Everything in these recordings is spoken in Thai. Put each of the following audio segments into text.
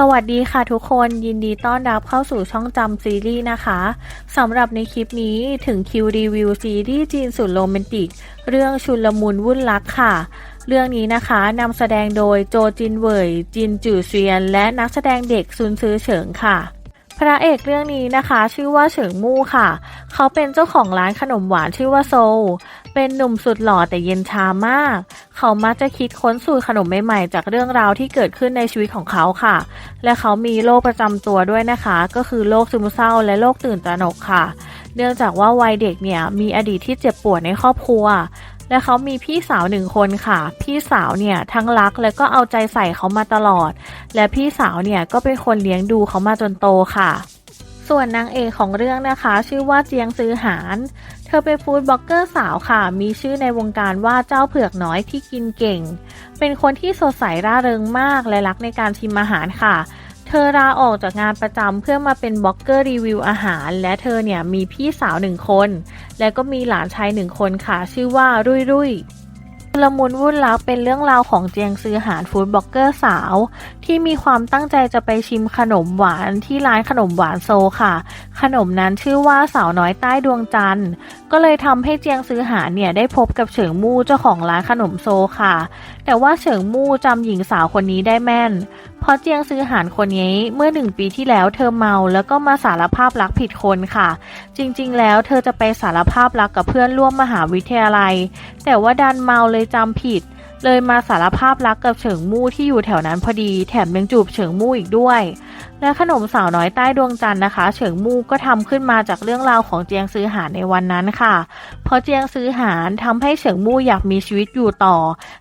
สวัสดีค่ะทุกคนยินดีต้อนรับเข้าสู่ช่องจำซีรีส์นะคะสำหรับในคลิปนี้ถึงคิวรีวิวซีรีส์จีนสุดโรแมนติก เรื่องชุนละมุนวุ่นรักค่ะ เรื่องนี้นะคะนำแสดงโดยโจจินเวยจินจือเซียน และนักแสดงเด็กซุนซือเฉิงค่ะ พระเอกเรื่องนี้นะคะ ชื่อว่าเฉิงมู่ค่ะ เขาเป็นเจ้าของร้านขนมหวานชื่อว่าโซลเป็นหนุ่มสุดหล่อแต่เย็นชามาก เขามักจะคิดค้นสูตรขนมใหม่ๆ จากเรื่องราวที่เกิดขึ้นในชีวิตของเขาค่ะ และเขามีโรคประจำตัวด้วยนะคะ ก็คือโรคซึมเศร้าและโรคตื่นตระหนกค่ะ เนื่องจากว่าวัยเด็กเนี่ยมีอดีตที่เจ็บปวดในครอบครัว และเขามีพี่สาวหนึ่งคนค่ะ พี่สาวเนี่ยทั้งรักและก็เอาใจใส่เขามาตลอด และพี่สาวเนี่ยก็เป็นคนเลี้ยงดูเขามาจนโตค่ะส่วนนางเอกของเรื่องนะคะ ชื่อว่าเจียงซือหาน เธอเป็นฟู้ดบล็อกเกอร์สาวค่ะ มีชื่อในวงการว่าเจ้าเผือกน้อยที่กินเก่ง เป็นคนที่สดใสร่าเริงมากและรักในการชิมอาหารค่ะ เธอลาออกจากงานประจำเพื่อมาเป็นบล็อกเกอร์รีวิวอาหาร และเธอเนี่ยมีพี่สาวหนึ่งคน และก็มีหลานชายหนึ่งคนค่ะ ชื่อว่ารุ่ยรุ่ย ละมุนวุ่นลักเป็นเรื่องราวของเจียงซือหานฟู้ดบล็อกเกอร์สาว ที่มีความตั้งใจจะไปชิมขนมหวานที่ร้านขนมหวานโซค่ะ ขนมนั้นชื่อว่าสาวน้อยใต้ดวงจันทร์ ก็เลยทำให้เจียงซือหานเนี่ยได้พบกับเฉิงมู่เจ้าของร้านขนมโซค่ะ แต่ว่าเฉิงมู่จำหญิงสาวคนนี้ได้แม่น เพราะเจียงซื้อหานคนนี้เมื่อหนึ่งปีที่แล้วเธอเมาแล้วก็มาสารภาพรักผิดคนค่ะ จริงๆ แล้วเธอจะไปสารภาพรักกับเพื่อนร่วมมหาวิทยาลัย แต่ว่าดันเมาเลยจำผิด เลยมาสารภาพรักกับเฉิงมู่ที่อยู่แถวนั้นพอดี แถมยังจูบเฉิงมู่อีกด้วย และขนมสาวน้อยใต้ดวงจันทร์นะคะ เฉิงมู่ก็ทำขึ้นมาจากเรื่องราวของเจียงซือหานในวันนั้นค่ะ เพราะเจียงซือหานทำให้เฉิงมู่อยากมีชีวิตอยู่ต่อ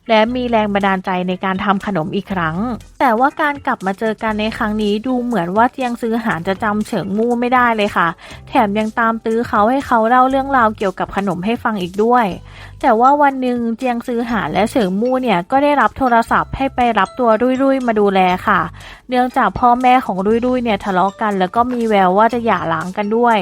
และมีแรงบันดาลใจในการทำขนมอีกครั้ง แต่ว่าการกลับมาเจอกันในครั้งนี้ดูเหมือนว่าเจียงซือหานจะจำเฉิงมู่ไม่ได้เลยค่ะ แถมยังตามตื้อเขาให้เขาเล่าเรื่องราวเกี่ยวกับขนมให้ฟังอีกด้วย แต่ว่าวันหนึ่งเจียงซือหานและเฉิงมู่เนี่ยก็ได้รับโทรศัพท์ให้ไปรับตัวรุ่ยรุ่ยๆมาดูแลค่ะ เนื่องจากพ่อแม่ของรุ่ยรุ่ยเนี่ยทะเลาะกัน แล้วก็มีแววว่าจะหย่าร้างกันด้วย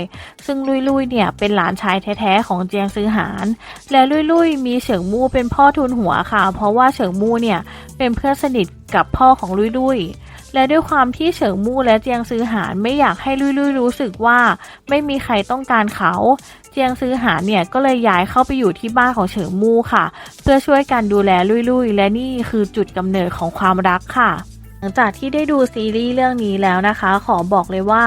ซึ่งรุ่ยรุ่ยเนี่ยเป็นหลานชายแท้ๆของเจียงซือหาน และรุ่ยรุ่ยมีเฉิงมู่เป็นพ่อทุนหัวค่ะ เพราะว่าเฉิงมู่เนี่ยเป็นเพื่อนสนิทกับพ่อของรุ่ยรุ่ยและด้วยความที่เฉิงมู่และเจียงซือหานไม่อยากให้ลุยลุยรู้สึกว่าไม่มีใครต้องการเขา เจียงซือหานเนี่ยก็เลยย้ายเข้าไปอยู่ที่บ้านของเฉิงมู่ค่ะ เพื่อช่วยกันดูแลลุยลุยและนี่คือจุดกำเนิดของความรักค่ะ งจากที่ได้ดูซีรีส์เรื่องนี้แล้วนะคะ ขอบอกเลยว่า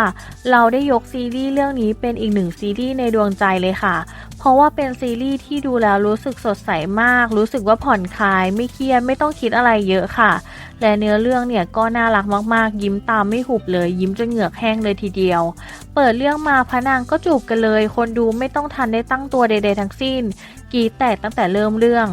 เราได้ยกซีรีส์เรื่องนี้เป็นอีกหนึ่งซีรีส์ในดวงใจเลยค่ะ เพราะว่าเป็นซีรีส์ที่ดูแล้วรู้สึกสดใสมาก รู้สึกว่าผ่อนคลายไม่เครียดไม่ต้องคิดอะไรเยอะค่ะ และเนื้อเรื่องเนี่ยก็น่ารักมากๆ ยิ้มตามไม่หุบเลย ยิ้มจนเหงือกแห้งเลยทีเดียว เปิดเรื่องมาพระนางก็จูบกันเลย คนดูไม่ต้องทันได้ตั้งตัวใด ๆ ทั้งสิ้น กีแตกตั้งแต่เริ่มเรื่อง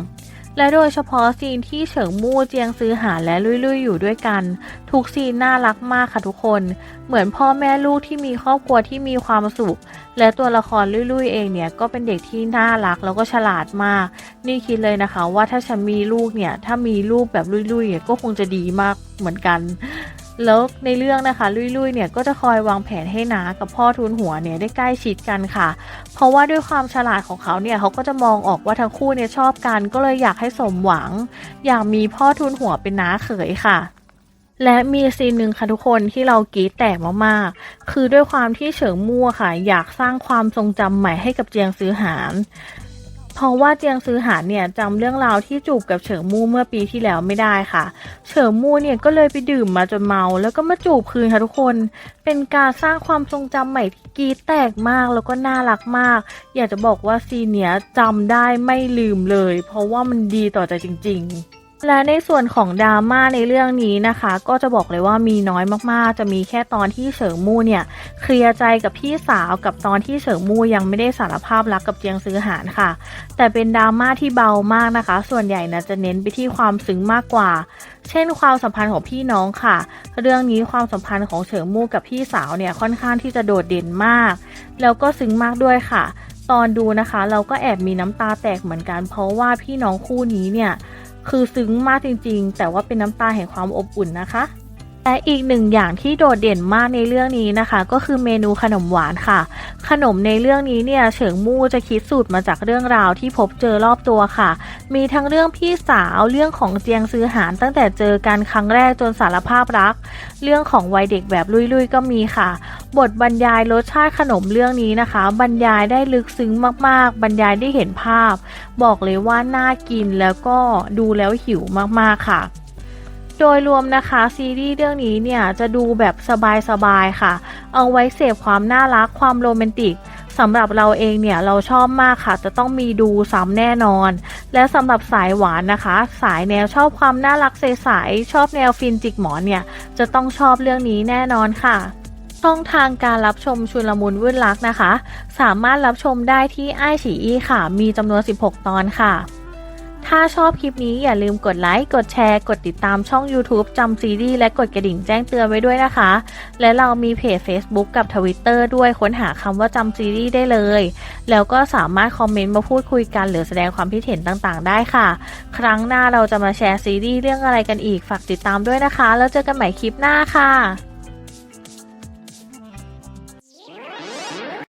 และโดยเฉพาะซีนที่เฉิงมู่เจียงซื้อหาและลุยลุยๆอยู่ด้วยกัน ทุกซีนน่ารักมากค่ะทุกคน เหมือนพ่อแม่ลูกที่มีครอบครัวที่มีความสุข และตัวละครลุยลุยๆเองเนี่ยก็เป็นเด็กที่น่ารักแล้วก็ฉลาดมาก นี่คิดเลยนะคะว่าถ้าฉันมีลูกเนี่ยถ้ามีลูกแบบลุยลุยๆเนี่ยก็คงจะดีมากเหมือนกัน แล้วในเรื่องนะคะลุยๆเนี่ยก็จะคอยวางแผนให้นากับพ่อทุนหัวเนี่ยได้ใกล้ชิดกันค่ะ เพราะว่าด้วยความฉลาดของเขาเนี่ยเขาก็จะมองออกว่าทั้งคู่เนี่ยชอบกัน ก็เลยอยากให้สมหวัง อยากมีพ่อทุนหัวเป็นน้าเขยค่ะและมีซีนหนึ่งค่ะทุกคนที่เรากรีดแตกมากๆ คือด้วยความที่เฉิงมั่วค่ะ อยากสร้างความทรงจำใหม่ให้กับเจียงซื้อหาน เพราะว่าเจียงซื้อหานเนี่ยจำเรื่องราวที่จูบกับเฉิงมู่เมื่อปีที่แล้วไม่ได้ค่ะ เฉิงมู่เนี่ยก็เลยไปดื่มมาจนเมา แล้วก็มาจูบคืนค่ะทุกคน เป็นการสร้างความทรงจำใหม่ที่กรีดแตกมากแล้วก็น่ารักมาก อยากจะบอกว่าซีเนียจำได้ไม่ลืมเลย เพราะว่ามันดีต่อใจจริง ๆ และในส่วนของดราม่าในเรื่องนี้นะคะ ก็จะบอกเลยว่ามีน้อยมากๆ จะมีแค่ตอนที่เฉิงมู่เนี่ยเคลียร์ใจกับพี่สาวกับตอนที่เฉิงมู่ยังไม่ได้สารภาพรักกับเจียงซื้อหานค่ะ แต่เป็นดราม่าที่เบามากนะคะ ส่วนใหญ่นะจะเน้นไปที่ความซึ้งมากกว่า เช่น ความสัมพันธ์ของพี่น้องค่ะ เรื่องนี้ความสัมพันธ์ของเฉิงมู่กับพี่สาวเนี่ยค่อนข้างที่จะโดดเด่นมาก แล้วก็ซึ้งมากด้วยค่ะ ตอนดูนะคะ เราก็แอบมีน้ำตาแตกเหมือนกัน เพราะว่าพี่น้องคู่นี้เนี่ย คือซึ้งมากจริงๆ แต่ว่าเป็นน้ำตาแห่งความอบอุ่นนะคะ และอีกหนึ่งอย่างที่โดดเด่นมากในเรื่องนี้นะคะ ก็คือเมนูขนมหวานค่ะ ขนมในเรื่องนี้เนี่ยเฉิงมู่จะคิดสูตรมาจากเรื่องราวที่พบเจอรอบตัวค่ะ มีทั้งเรื่องพี่สาวเรื่องของเจียงซื้อหารตั้งแต่เจอกันครั้งแรกจนสารภาพรัก เรื่องของวัยเด็กแบบลุยๆก็มีค่ะ บทบรรยายรสชาติขนมเรื่องนี้นะคะ บรรยายได้ลึกซึ้งมากๆ บรรยายได้เห็นภาพ บอกเลยว่าน่ากินแล้วก็ดูแล้วหิวมากๆค่ะ โดยรวมนะคะซีรีส์เรื่องนี้เนี่ยจะดูแบบสบายๆค่ะ เอาไว้เสพความน่ารักความโรแมนติกสำหรับเราเองเนี่ยเราชอบมากค่ะ จะต้องมีดูซ้ำแน่นอน และสำหรับสายหวานนะคะ สายแนวชอบความน่ารักใสๆชอบแนวฟินจิกหมอนเนี่ยจะต้องชอบเรื่องนี้แน่นอนค่ะช่องทางการรับชมชุลมุนวุ่นรักนะคะ สามารถรับชมได้ที่ไอฉีอีค่ะ มีจำนวน 16 ตอนค่ะ ถ้าชอบคลิปนี้อย่าลืมกดไลค์ กดแชร์ กดติดตามช่อง YouTube จำซีรีส์และกดกระดิ่งแจ้งเตือนไว้ด้วยนะคะ และเรามีเพจ Facebook กับ Twitter ด้วยค้นหาคำว่าจำซีรีส์ได้เลย แล้วก็สามารถคอมเมนต์มาพูดคุยกันหรือแสดงความคิดเห็นต่างๆ ได้ค่ะ ครั้งหน้าเราจะมาแชร์ซีรีส์เรื่องอะไรกันอีกฝากติดตามด้วยนะคะ แล้วเจอกันใหม่คลิปหน้าค่ะ